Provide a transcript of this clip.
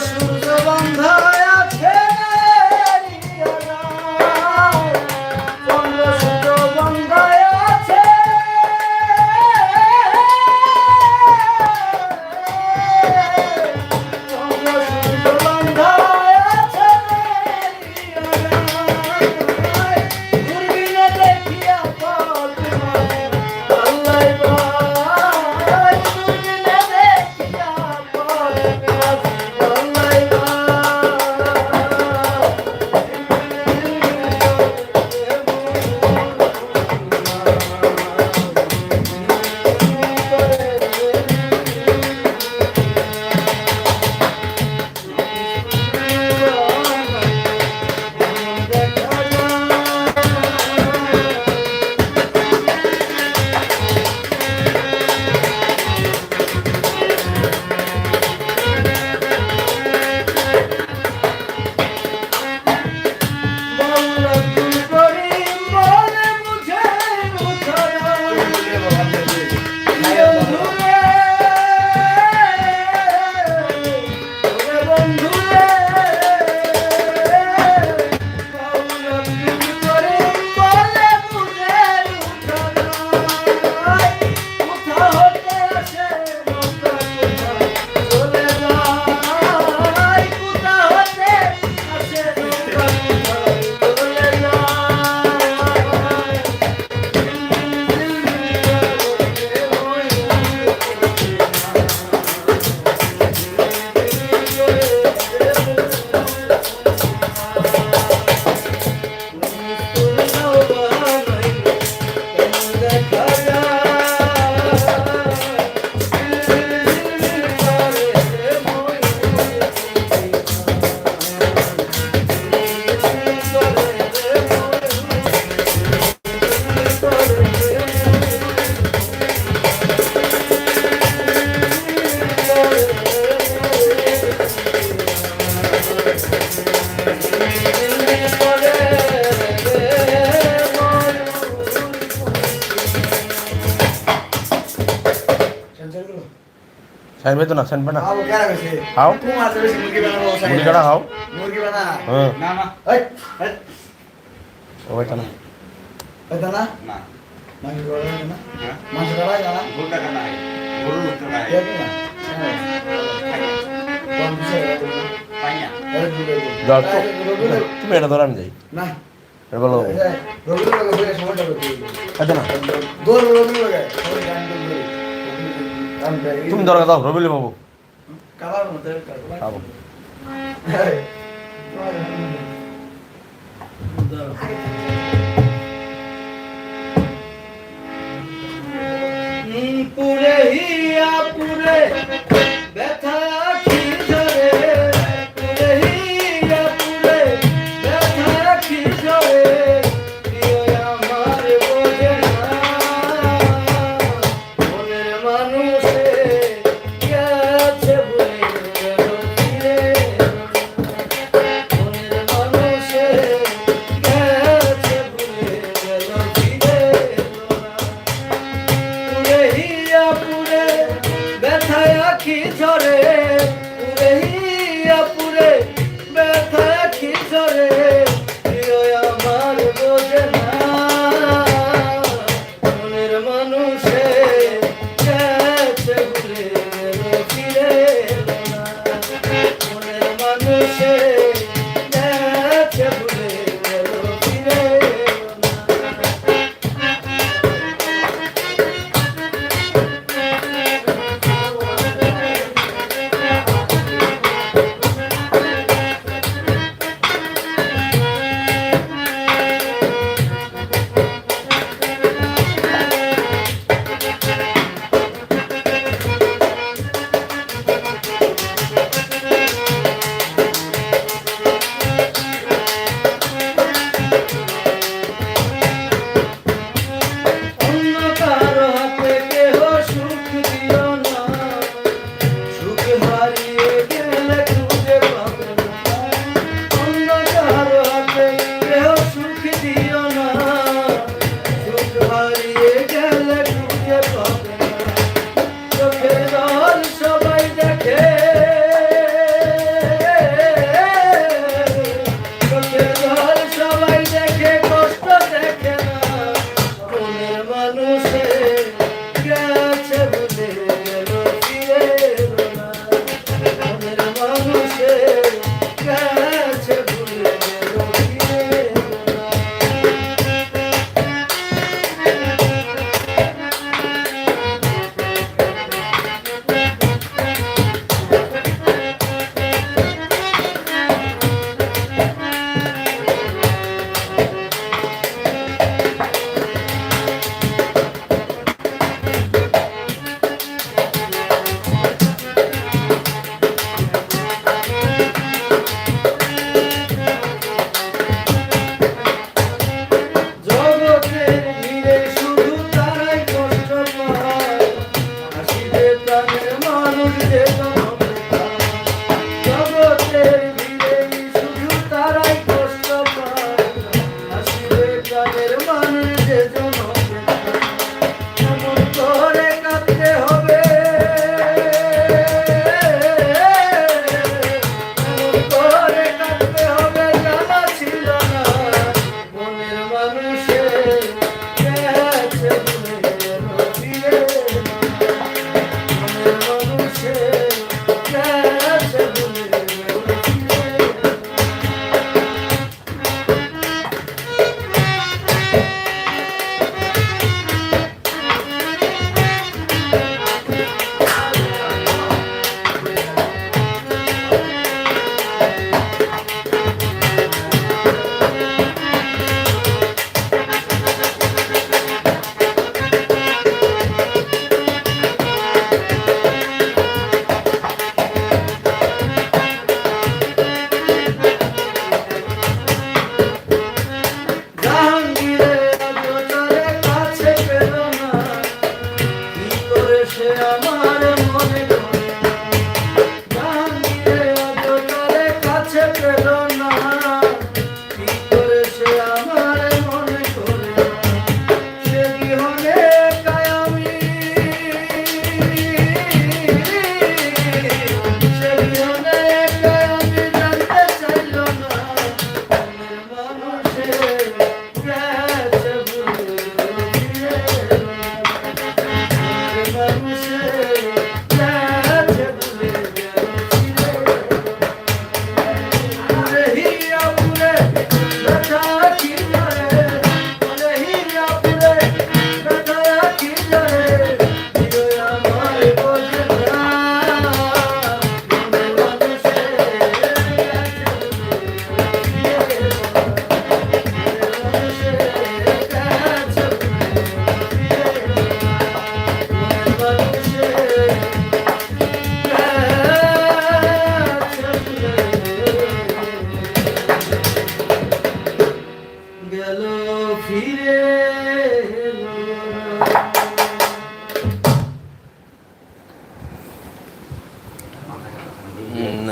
し সাইনবে তো না সাইনবে না হাও মুরগি কাটা হাও মুরগি বানা হ্যাঁ না তুমি এটা ধরান যাই না বলো না তুমি দরকার দাও রবিল বাবু পুরে হিয়া পুরে ব্যথা